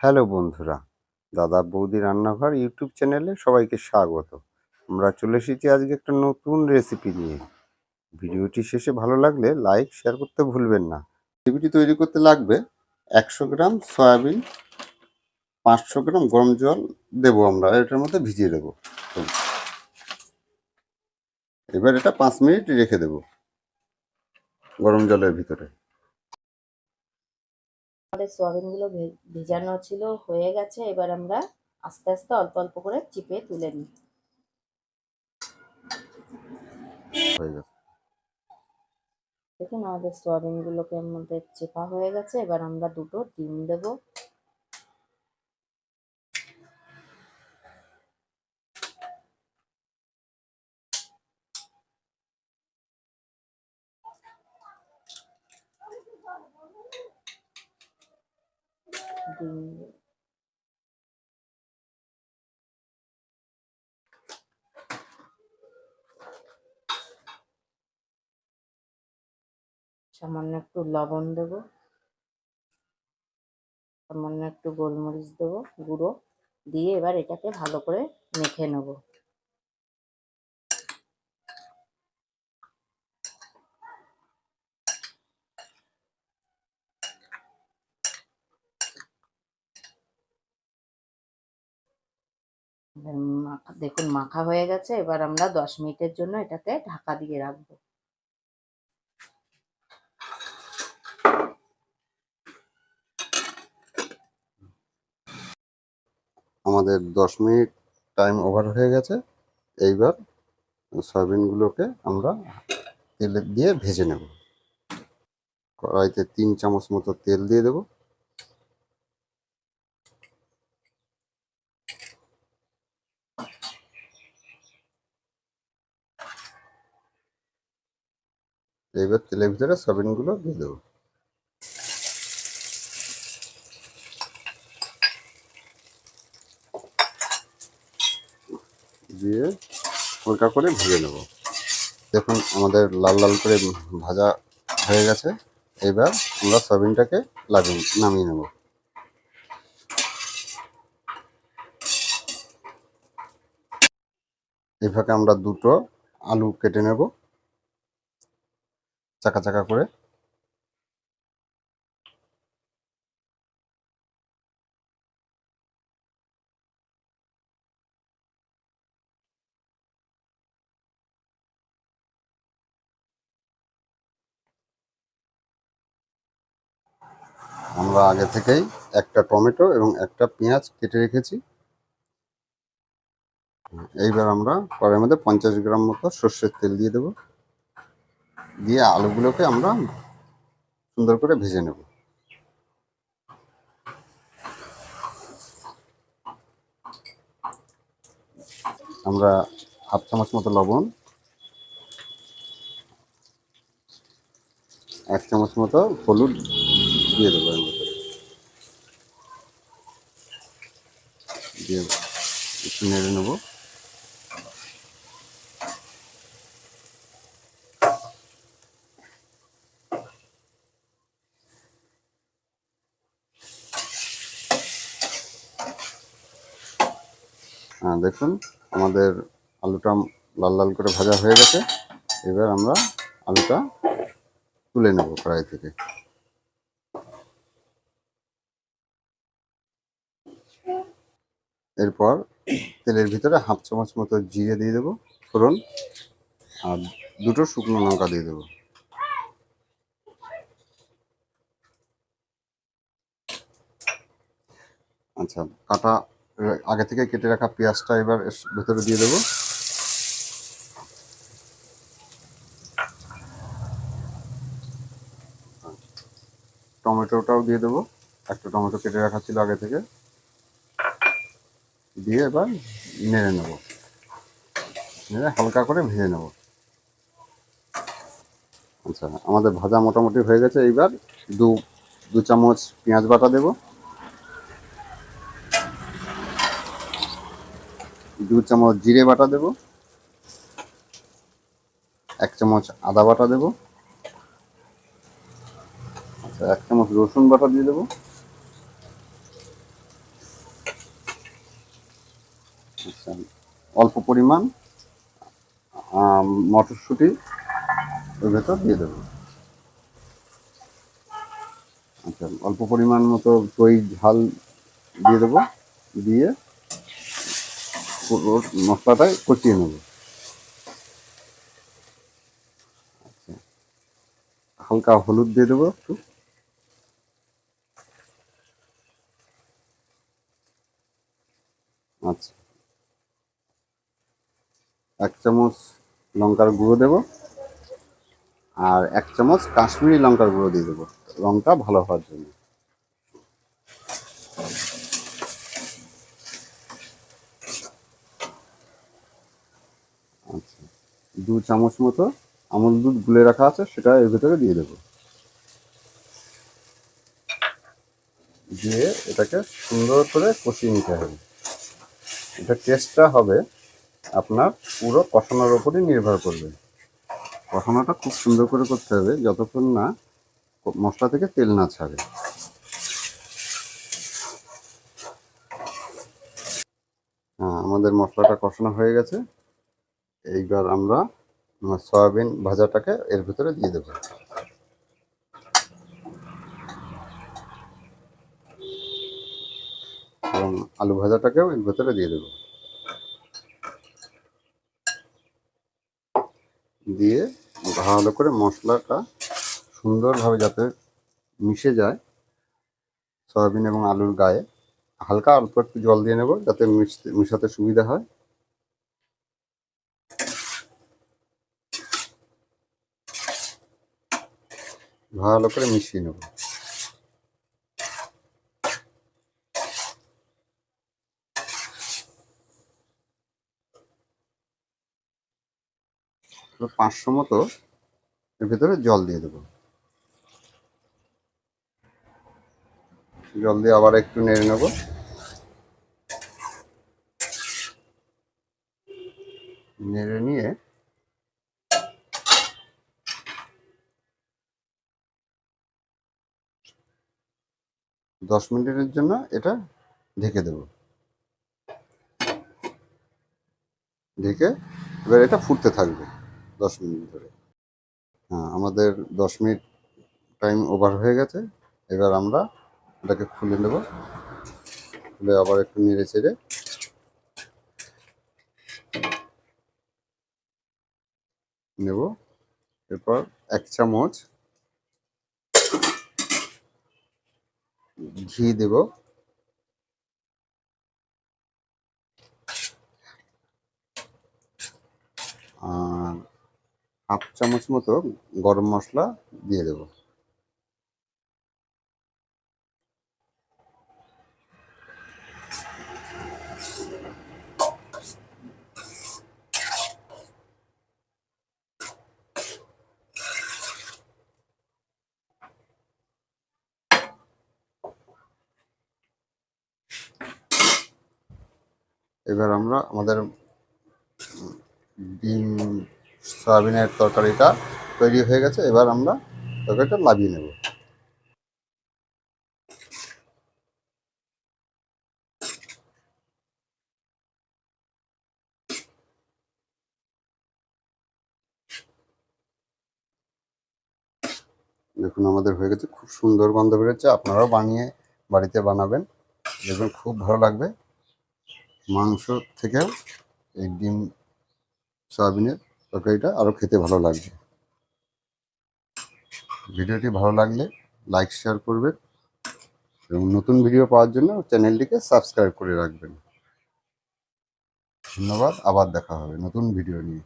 Hello বন্ধুরা, দাদা বৌদি রান্নাঘর ইউটিউব চ্যানেলে সবাইকে স্বাগত। আমরা চলে এসেছি আজকে একটা নতুন রেসিপি নিয়ে। ভিডিওটি শেষে ভালো লাগলে লাইক শেয়ার করতে ভুলবেন না। রেসিপিটি তৈরি করতে লাগবে একশো গ্রাম সয়াবিন, পাঁচশো গ্রাম গরম জল দেবো আমরা, এটার মধ্যে ভিজিয়ে দেবো। এবার এটা পাঁচ মিনিট রেখে দেবো গরম জলের ভিতরে। আমাদের সোয়াবিনগুলো ভেজানো ছিল হয়ে গেছে। এবার আমরা আস্তে আস্তে অল্প অল্প করে চিপে তুলে নিই। দেখুন আমাদের সোয়াবিনগুলোকে আমাদের চেপা হয়ে গেছে। এবার আমরা দুটো ডিম দেব। ডিম সামান্য একটু লবণ দেবো। সামান্য একটু গোলমরিচ দেবো, গুঁড়ো দিয়ে এবার এটাকে ভালো করে মেখে নেব। দেখুন মাখা হয়ে গেছে, এবার আমরা দশ মিনিটের জন্য এটাকে ঢাকা দিয়ে রাখব। আমাদের দশ মিনিট টাইম ওভার হয়ে গেছে, এইবার সয়াবিনগুলোকে আমরা তেলে দিয়ে ভেজে নেব। কড়াইতে তিন চামচ মতো তেল দিয়ে দেব। এইবার তেলের ভিতরে সয়াবিনগুলো দিয়ে দেবো। দিয়ে হালকা করে ভেজে নেব। দেখুন আমাদের লাল লাল করে ভাজা হয়ে গেছে। এবার আমরা সয়াবিনটাকে লাগিয়ে নামিয়ে নেব। এইভাবে আমরা দুটো আলু কেটে নেব। চাকা চাকা করে। আমরা আগে থেকেই একটা টমেটো এবং একটা পেঁয়াজ কেটে রেখেছি। এইবার আমরা কড়াইয়ের মধ্যে পঞ্চাশ গ্রাম মতো সর্ষের তেল দিয়ে দেবো। দিয়ে আলুগুলোকে আমরা সুন্দর করে ভেজে নেব। আমরা হাফ চামচ মতো লবণ, এক চামচ মতো হলুদ দিয়ে দেবো এর মধ্যে। দিয়ে একটু নেড়ে নেব হ্যাঁ দেখুন, আমাদের আলুটা লাল লাল করে ভাজা হয়ে গেছে। এবার আমরা আলুটা তুলে নেব কড়াই থেকে। এরপর তেলের ভিতরে হাফ চামচ মতো জিরে দিয়ে দেবো, ফোড়ন, আর দুটো শুকনো লঙ্কা দিয়ে দেবো। আচ্ছা কাটা আগে থেকে কেটে রাখা পেঁয়াজটা এবার ভেতরে দিয়ে দেবো। টমেটোটাও দিয়ে দেবো। একটা টমেটো কেটে রাখা ছিল আগে থেকে। দিয়ে এবার নেড়ে নেব। নেড়ে হালকা করে ভেজে নেব। আচ্ছা আমাদের ভাজা মোটামুটি হয়ে গেছে। এইবার দু দু চামচ পেঁয়াজ বাটা দেবো। দু চামচ জিরে বাটা দেব। এক চামচ আদা বাটা দেব। আচ্ছা এক চামচ রসুন বাটা দিয়ে দেবো। আচ্ছা অল্প পরিমাণ মটরশুঁটি ওর ভেতর দিয়ে দেবো। আচ্ছা অল্প পরিমাণ মতো দই, ঝাল দিয়ে দেবো। দিয়ে পুরো মশলাটাই কষিয়ে নেব। আচ্ছা। হালকা হলুদ দিয়ে দেবো একটু। আচ্ছা। এক চামচ লঙ্কার গুঁড়ো দেব। আর এক চামচ কাশ্মীরি লঙ্কার গুঁড়ো দিয়ে দেবো। রংটা ভালো হওয়ার জন্য আচ্ছা দু চামচ মতো আমুল দুধ গুলে রাখা আছে, সেটা এর ভেতরে দিয়ে দেবো। দিয়ে এটাকে সুন্দর করে কষিয়ে নিতে হবে। এটা টেস্টটা হবে আপনার পুরো কষানোর ওপরই নির্ভর করবে। কষানোটা খুব সুন্দর করে করতে হবে, যতক্ষণ না মশলা থেকে তেল না ছাড়ে। হ্যাঁ আমাদের মশলাটা কষানো হয়ে গেছে। এইবার আমরা সয়াবিন ভাজাটাকে এর ভিতরে দিয়ে দেবো। এবং আলু ভাজাটাকেও এর ভেতরে দিয়ে দেবো। দিয়ে ভালো করে মশলাটা সুন্দরভাবে যাতে মিশে যায়, সয়াবিন এবং আলুর গায়ে। হালকা অল্প একটু জল দিয়ে নেব, যাতে মিশতে মিশাতে সুবিধা হয়। ভালো করে মিশিয়ে নেব। পাঁচশো মতো এর ভিতরে জল দিয়ে দেবো। জল দিয়ে আবার একটু নেড়ে নেব। নেড়ে নিয়ে দশ মিনিটের জন্য এটা ঢেকে দেব। ঢেকে এবার এটা ফুটতে থাকবে দশ মিনিট ধরে। হ্যাঁ আমাদের দশ মিনিট টাইম ওভার হয়ে গেছে। এবার আমরা এটাকে খুলে নেব। খুলে আবার একটু নেড়ে চেড়ে। নেব। এরপর এক চামচ ঘি দেব। আর হাফ চামচ মতো গরম মশলা দিয়ে দেব। এবার আমরা আমাদের ডিম, সয়াবিনের তরকারিটা তৈরি হয়ে গেছে, এবার আমরা তরকারিটা লাভিয়ে নেব। দেখুন, আমাদের হয়ে গেছে, খুব সুন্দর গন্ধ বেরোচ্ছে, আপনারাও বানিয়ে বাড়িতে বানাবেন, দেখবেন খুব ভালো লাগবে। মাংস থেকে এই ডিম সয়াবিনের তরকারিটা আরও খেতে ভালো লাগবে। ভিডিওটি ভালো লাগলে লাইক, শেয়ার করবেন এবং নতুন ভিডিও পাওয়ার জন্য চ্যানেলটিকে সাবস্ক্রাইব করে রাখবেন। ধন্যবাদ, আবার দেখা হবে নতুন ভিডিও নিয়ে।